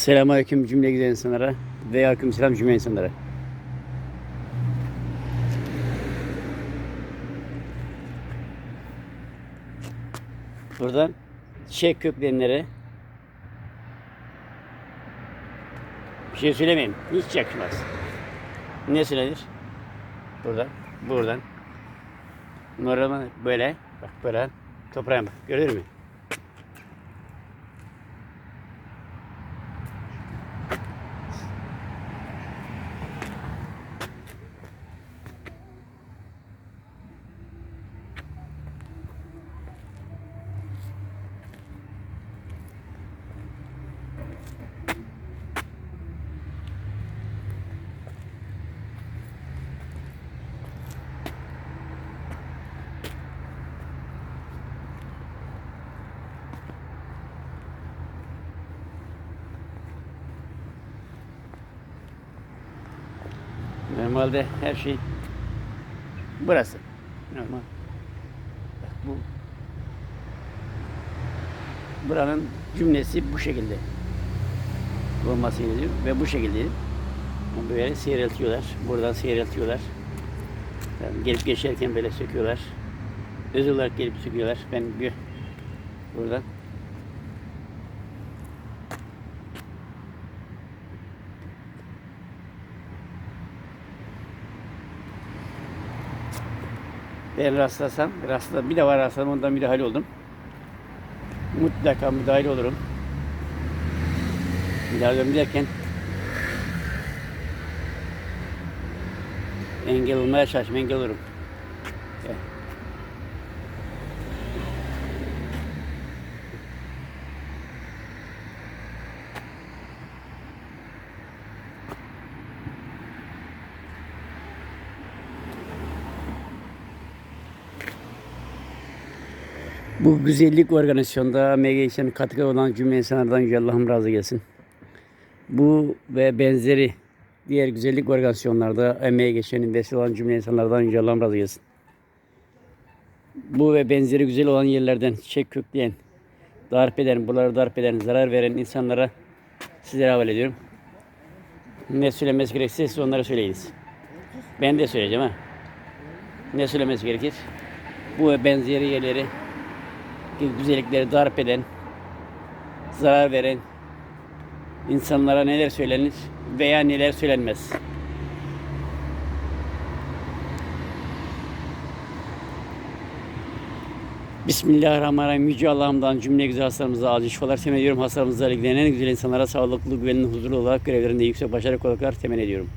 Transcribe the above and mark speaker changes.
Speaker 1: Selamünaleyküm cümle güzel insanlara ve aleyküm selam cümle insanlara. Buradan çiçek kökleyenlere bir şey söylemeyeyim. Hiç yakışmaz. Ne söylenir? Buradan, buradan. Normal böyle, bak böyle toprağa bak. Görür mü? Normalde her şey burası. Normal. Bak bu buranın cümlesi bu şekilde olması gerekiyor ve bu şekilde böyle seyreltiyorlar. Buradan seyreltiyorlar. Yani gelip geçerken böyle söküyorlar. Özel olarak gelip söküyorlar. Ben bir buradan Ben rastlasam, rastladım. Bir de var rastladım, ondan müdahale oldum. Mutlaka müdahale olurum. Müdahale olurum derken engel olmaya çalışmam, engel olurum. Bu güzellik organizasyonda MGH'nin katkı olan cümle insanlardan Yüce Allah'ım razı gelsin. Bu ve benzeri diğer güzellik organizasyonlarda emeği geçenin vesile olan cümle insanlardan Yüce Allah'ım razı gelsin. Bu ve benzeri güzel olan yerlerden çiçek kökleyen, darp eden, buraları darp eden, zarar veren insanlara sizlere havale ediyorum. Ne söylemesi gerekirse siz onlara söyleyiniz. Ben de söyleyeceğim ha. Ne söylemesi gerekir? Bu ve benzeri yerleri güzellikleri darp eden, zarar veren insanlara neler söylenir veya neler söylenmez. Bismillahirrahmanirrahim. Yüce Allah'ımdan cümle güzel hastalarımıza acil şifalar temin ediyorum. Hastalarımızla ilgilenen en güzel insanlara sağlıklı, güvenli, huzurlu olarak görevlerinde yüksek başarı kolaylıklar temin ediyorum.